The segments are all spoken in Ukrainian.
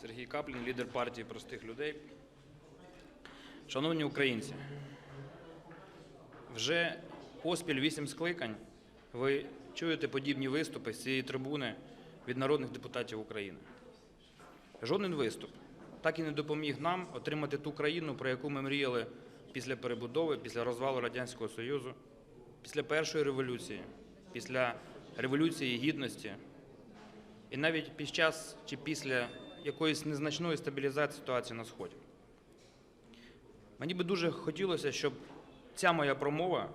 Сергій Каплін, лідер партії простих людей. Шановні українці, вже поспіль вісім скликань ви чуєте подібні виступи з цієї трибуни від народних депутатів України. Жоден виступ так і не допоміг нам отримати ту країну, про яку ми мріяли після перебудови, після розвалу Радянського Союзу, після першої революції, після революції гідності, і навіть під час чи після якоїсь незначної стабілізації ситуації на Сході. Мені би дуже хотілося, щоб ця моя промова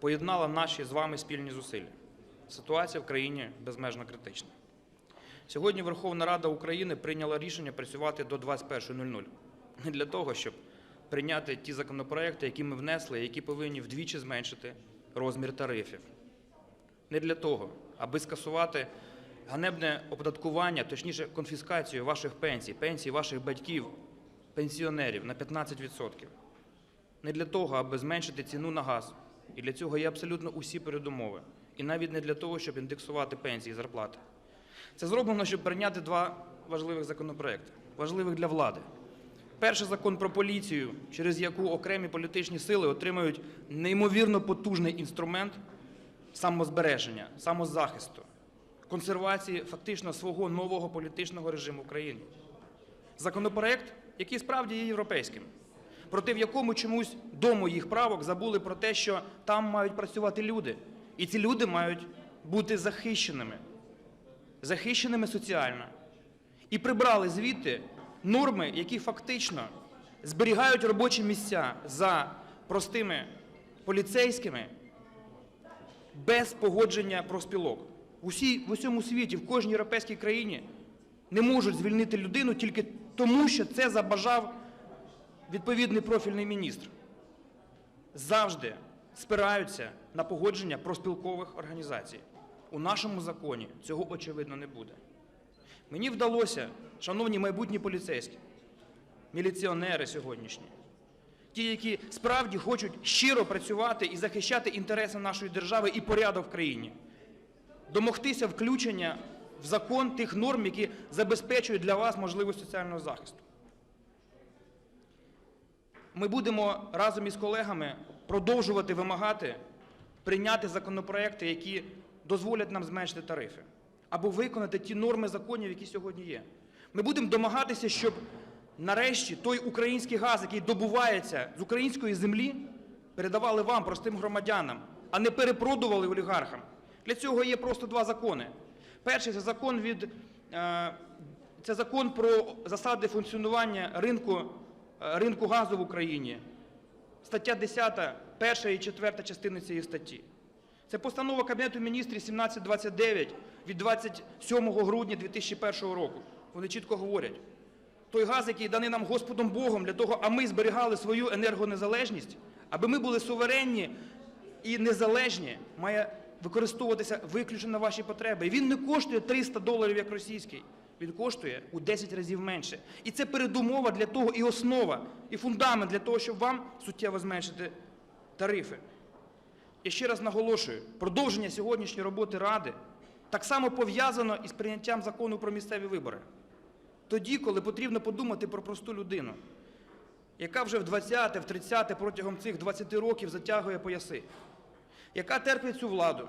поєднала наші з вами спільні зусилля. Ситуація в країні безмежно критична. Сьогодні Верховна Рада України прийняла рішення працювати до 21.00. Не для того, щоб прийняти ті законопроекти, які ми внесли, які повинні вдвічі зменшити розмір тарифів. Не для того, аби скасувати ганебне оподаткування, точніше конфіскацію ваших пенсій, пенсій ваших батьків, пенсіонерів на 15%. Не для того, аби зменшити ціну на газ. І для цього є абсолютно усі передумови. І навіть не для того, щоб індексувати пенсії і зарплати. Це зроблено, щоб прийняти два важливих законопроекти, важливих для влади. Перший закон про поліцію, через яку окремі політичні сили отримають неймовірно потужний інструмент самозбереження, самозахисту, консервації фактично свого нового політичного режиму в країні. Законопроект, який справді є європейським, проте в якому чомусь до моїх правок забули про те, що там мають працювати люди, і ці люди мають бути захищеними, захищеними соціально. І прибрали звідти норми, які фактично зберігають робочі місця за простими поліцейськими без погодження профспілок. В, в усьому світі, в кожній європейській країні не можуть звільнити людину тільки тому, що це забажав відповідний профільний міністр. Завжди спираються на погодження профспілкових організацій. У нашому законі цього очевидно не буде. Мені вдалося, шановні майбутні поліцейські, міліціонери сьогоднішні, ті, які справді хочуть щиро працювати і захищати інтереси нашої держави і порядок в країні, домогтися включення в закон тих норм, які забезпечують для вас можливість соціального захисту. Ми будемо разом із колегами продовжувати вимагати прийняти законопроекти, які дозволять нам зменшити тарифи, або виконати ті норми законів, які сьогодні є. Ми будемо домагатися, щоб нарешті той український газ, який добувається з української землі, передавали вам, простим громадянам, а не перепродували олігархам. Для цього є просто два закони. Перший це закон від е, це закон про засади функціонування ринку, е, ринку газу в Україні. Стаття 10, перша і четверта частини цієї статті. Це постанова Кабінету міністрів 1729 від 27 грудня 2001 року. Вони чітко говорять, той газ, який даний нам Господом Богом для того, а ми зберігали свою енергонезалежність, аби ми були суверенні і незалежні, має використовуватися виключно на ваші потреби. Він не коштує 300 доларів, як російський. Він коштує у 10 разів менше. І це передумова для того, і основа, і фундамент для того, щоб вам суттєво зменшити тарифи. Я ще раз наголошую, продовження сьогоднішньої роботи Ради так само пов'язано із прийняттям закону про місцеві вибори. Тоді, коли потрібно подумати про просту людину, яка вже в 20-те, в 30-те протягом цих 20 років затягує пояси, яка терпить цю владу,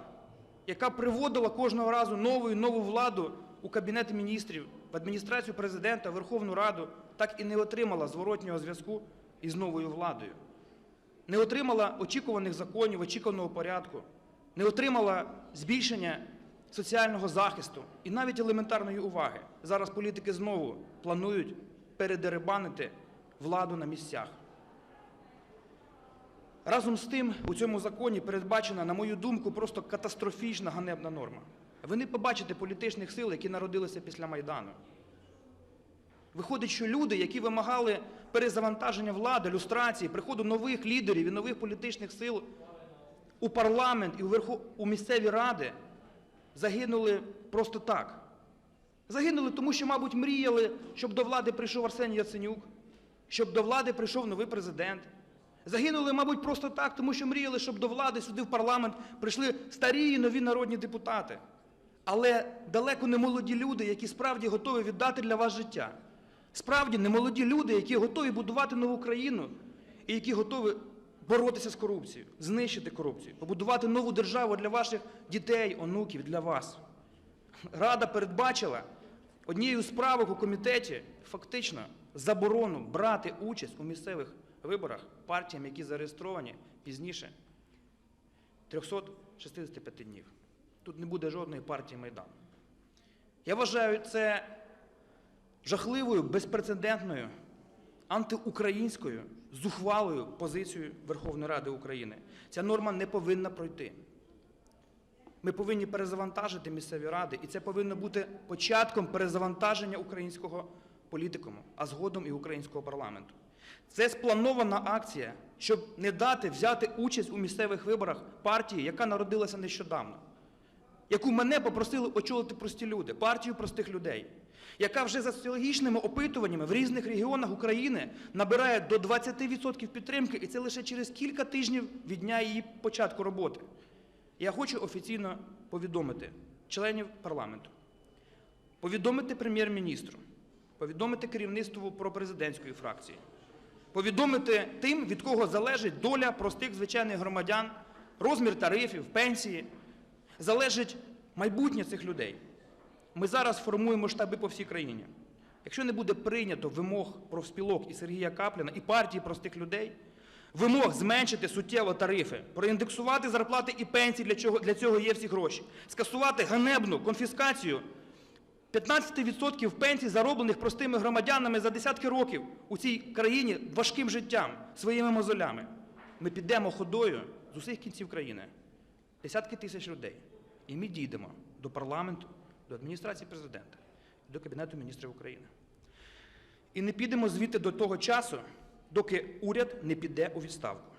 яка приводила кожного разу нову і нову владу у Кабінет міністрів, в адміністрацію президента, Верховну Раду, так і не отримала зворотнього зв'язку із новою владою не отримала очікуваних законів, очікуваного порядку, не отримала збільшення соціального захисту і навіть елементарної уваги. Зараз політики знову планують передерибанити владу на місцях. Разом з тим, у цьому законі передбачена, на мою думку, просто катастрофічна ганебна норма. Ви не побачите політичних сил, які народилися після Майдану. Виходить, що люди, які вимагали перезавантаження влади, люстрації, приходу нових лідерів і нових політичних сил у парламент і у, місцеві ради, загинули просто так. Загинули тому, що, мабуть, мріяли, щоб до влади прийшов Арсеній Яценюк, щоб до влади прийшов новий президент. Загинули, мабуть, просто так, тому що мріяли, щоб до влади сюди в парламент прийшли старі і нові народні депутати. Але далеко не молоді люди, які справді готові віддати для вас життя. Справді не молоді люди, які готові будувати нову країну і які готові боротися з корупцією, знищити корупцію, побудувати нову державу для ваших дітей, онуків, для вас. Рада передбачила однією з правок у комітеті фактично заборону брати участь у місцевих виборах партіям, які зареєстровані пізніше 365 днів. Тут не буде жодної партії Майдану. Я вважаю це жахливою, безпрецедентною, антиукраїнською, зухвалою позицією Верховної Ради України. Ця норма не повинна пройти. Ми повинні перезавантажити місцеві ради, і це повинно бути початком перезавантаження українського політикуму, а згодом і українського парламенту. Це спланована акція, щоб не дати взяти участь у місцевих виборах партії, яка народилася нещодавно, яку мене попросили очолити прості люди, партію простих людей, яка вже за соціологічними опитуваннями в різних регіонах України набирає до 20% підтримки, і це лише через кілька тижнів від дня її початку роботи. Я хочу офіційно повідомити членів парламенту, повідомити прем'єр-міністру, повідомити керівництву пропрезидентської фракції, повідомити тим, від кого залежить доля простих звичайних громадян, розмір тарифів, пенсії, залежить майбутнє цих людей. Ми зараз формуємо штаби по всій країні. Якщо не буде прийнято вимог профспілок і Сергія Капліна, і партії простих людей, вимог зменшити суттєво тарифи, проіндексувати зарплати і пенсії, для чого для цього є всі гроші, скасувати ганебну конфіскацію 15% пенсій, зароблених простими громадянами за десятки років у цій країні важким життям, своїми мозолями. Ми підемо ходою з усіх кінців країни, десятки тисяч людей, і ми дійдемо до парламенту, до адміністрації президента, до Кабінету міністрів України. І не підемо звідти до того часу, доки уряд не піде у відставку,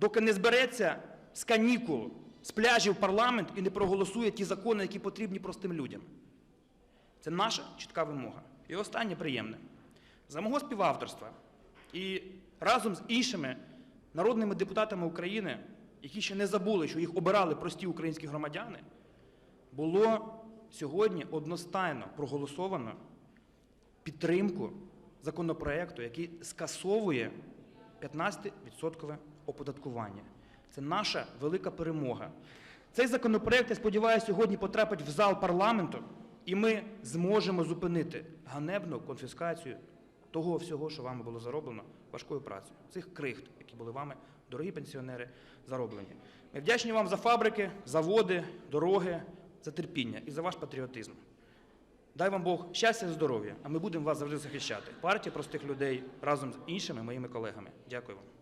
доки не збереться з канікул, з пляжів парламент і не проголосує ті закони, які потрібні простим людям. Це наша чітка вимога. І останнє приємне. За мого співавторства і разом з іншими народними депутатами України, які ще не забули, що їх обирали прості українські громадяни, було сьогодні одностайно проголосовано підтримку законопроекту, який скасовує 15% оподаткування. Це наша велика перемога. Цей законопроект, я сподіваюся, сьогодні потрапить в зал парламенту, і ми зможемо зупинити ганебну конфіскацію того всього, що вами було зароблено важкою працею, цих крихт, які були вами, дорогі пенсіонери, зароблені. Ми вдячні вам за фабрики, заводи, дороги, за терпіння і за ваш патріотизм. Дай вам Бог щастя і здоров'я, а ми будемо вас завжди захищати. Партія простих людей разом з іншими моїми колегами. Дякую вам.